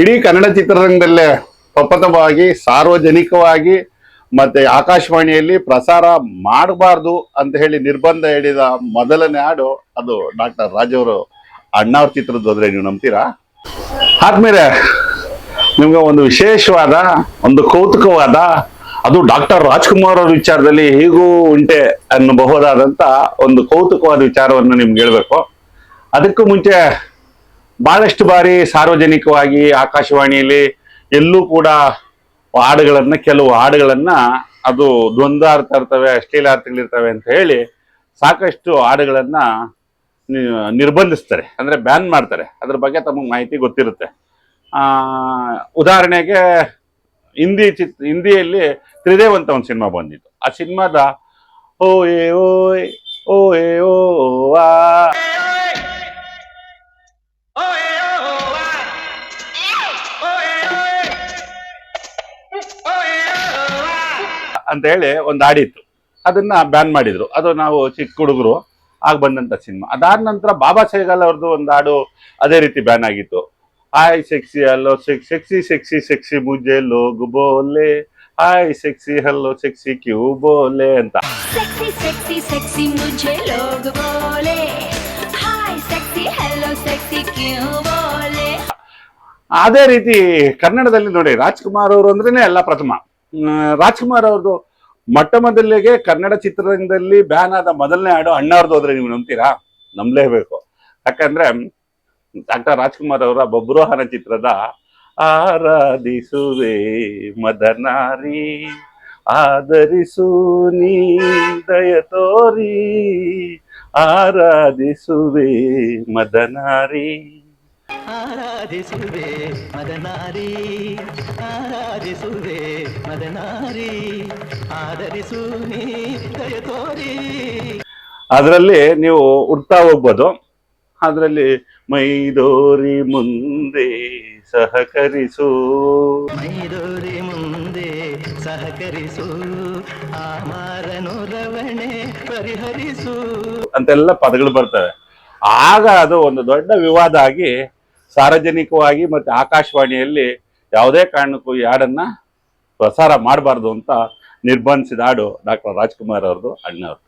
ಇಡೀ ಕನ್ನಡ ಚಿತ್ರರಂಗದಲ್ಲೇ ಪ್ರಪ್ರಥಮವಾಗಿ ಸಾರ್ವಜನಿಕವಾಗಿ ಮತ್ತೆ ಆಕಾಶವಾಣಿಯಲ್ಲಿ ಪ್ರಸಾರ ಮಾಡಬಾರ್ದು ಅಂತ ಹೇಳಿ ನಿರ್ಬಂಧ ಹೇಳಿದ ಮೊದಲನೇ ಹಾಡು ಅದು ಡಾಕ್ಟರ್ ರಾಜವರು ಅಣ್ಣವ್ರ ಚಿತ್ರದ್ದು ಹೋದ್ರೆ ನೀವು ನಂಬ್ತೀರಾ? ಆದ್ಮೇಲೆ ನಿಮ್ಗೆ ಒಂದು ವಿಶೇಷವಾದ, ಒಂದು ಕೌತುಕವಾದ, ಅದು ಡಾಕ್ಟರ್ ರಾಜ್ಕುಮಾರ್ ಅವ್ರ ವಿಚಾರದಲ್ಲಿ ಹೀಗೂ ಉಂಟೆ ಅನ್ನಬಹುದಾದಂತ ಒಂದು ಕೌತುಕವಾದ ವಿಚಾರವನ್ನು ನಿಮ್ಗೆ ಹೇಳ್ಬೇಕು. ಅದಕ್ಕೂ ಮುಂಚೆ ಬಹಳಷ್ಟು ಬಾರಿ ಸಾರ್ವಜನಿಕವಾಗಿ ಆಕಾಶವಾಣಿಯಲ್ಲಿ ಎಲ್ಲೂ ಕೂಡ ಹಾಡುಗಳನ್ನ, ಕೆಲವು ಹಾಡುಗಳನ್ನ ಅದು ದ್ವಂದ್ವಾರ್ಥ ಇರ್ತವೆ, ಅಶ್ಲೀಲಾರ್ಥಗಳಿರ್ತವೆ ಅಂತ ಹೇಳಿ ಸಾಕಷ್ಟು ಹಾಡುಗಳನ್ನ ನಿರ್ಬಂಧಿಸ್ತಾರೆ. ಅಂದ್ರೆ ಬ್ಯಾನ್ ಮಾಡ್ತಾರೆ. ಅದ್ರ ಬಗ್ಗೆ ತಮಗೆ ಮಾಹಿತಿ ಗೊತ್ತಿರುತ್ತೆ. ಆ, ಉದಾಹರಣೆಗೆ ಹಿಂದಿ ಚಿತ್, ಹಿಂದಿಯಲ್ಲಿ ತ್ರಿದೇವ್ ಅಂತ ಒಂದು ಸಿನಿಮಾ ಬಂದಿತ್ತು. ಆ ಸಿನಿಮಾದ ಓ ಏ ಓ ಏ ಓ ಅಂತ ಹೇಳಿ ಒಂದು ಹಾಡಿತ್ತು ಅದನ್ನ ಬ್ಯಾನ್ ಮಾಡಿದ್ರು. ಅದು ನಾವು ಚಿಕ್ಕ ಹುಡುಗರು ಆಗ ಬಂದಂತ ಸಿನಿಮಾ ಅದಾದ ನಂತರ ಬಾಬಾ ಸೇಗಲ್ ಅವ್ರದ್ದು ಒಂದು ಹಾಡು ಅದೇ ರೀತಿ ಬ್ಯಾನ್ ಆಗಿತ್ತು. Hi sexy hello sexy sexy sexy sexy ಮುಜೆಲ್ಲೋ ಗುಬೋಲೆ hi sexy hello sexy sexy sexy ಮುಜೆ ಲೋಗ್ ಬೋಲೆ. ಹಾಯ್ ಸೆಕ್ಸಿ ಹಲ್ಲೋ ಸೆಕ್ಸಿ ಅದೇ ರೀತಿ ಕನ್ನಡದಲ್ಲಿ ನೋಡಿ ರಾಜ್ಕುಮಾರ್ ಅವರು ಅಂದ್ರೇನೆ ಎಲ್ಲ ಪ್ರಥಮ. ರಾಜ್ಕುಮಾರ್ ಅವ್ರದ್ದು ಮೊಟ್ಟ ಮೊದಲಿಗೆ ಕನ್ನಡ ಚಿತ್ರರಂಗದಲ್ಲಿ ಬ್ಯಾನ್ ಆದ ಮೊದಲನೇ ಹಾಡು ಅಣ್ಣವ್ರದ್ದು ಹೋದ್ರೆ ನೀವು ನಂಬ್ತೀರಾ? ನಂಬಲೇಬೇಕು. ಯಾಕಂದ್ರೆ ಡಾಕ್ಟರ್ ರಾಜ್ಕುಮಾರ್ ಅವರ ಬಬ್ರೋಹನ ಚಿತ್ರದ ಆರಾಧಿಸುವೆ ಮದನಾರಿ ಆದರಿಸು ನೀ, ದಯ ತೋರಿ, ಆರಾಧಿಸುವೆ ಮದನಾರಿ. ಆರಾಧಿಸುವೆ ಮದನಾರಿ ಆರಾಧಿಸುವೆ ಮದನಾರಿ ಆದರಿಸು ನೀ ದಯ ತೋರಿ ಅದರಲ್ಲಿ ನೀವು ಹುಡ್ತಾ ಹೋಗ್ಬೋದು. ಅದರಲ್ಲಿ ಮೈದೋರಿ ಮುಂದೆ ಸಹಕರಿಸು. ಮೈದೋರಿ ಮುಂದೆ ಸಹಕರಿಸು ಆಮಾರನು ರವಣೆ ಪರಿಹರಿಸು. ಅಂತೆಲ್ಲ ಪದಗಳು ಬರ್ತವೆ. ಆಗ ಅದು ಒಂದು ದೊಡ್ಡ ವಿವಾದ ಆಗಿ ಸಾರ್ವಜನಿಕವಾಗಿ ಮತ್ತು ಆಕಾಶವಾಣಿಯಲ್ಲಿ ಯಾವುದೇ ಕಾರಣಕ್ಕೂ ಈ ಹಾಡನ್ನು ಪ್ರಸಾರ ಮಾಡಬಾರ್ದು ಅಂತ ನಿರ್ಬಂಧಿಸಿದ ಹಾಡು ಡಾಕ್ಟರ್ ರಾಜ್ಕುಮಾರ್ ಅವ್ರದ್ದು ಅಣ್ಣವ್ರು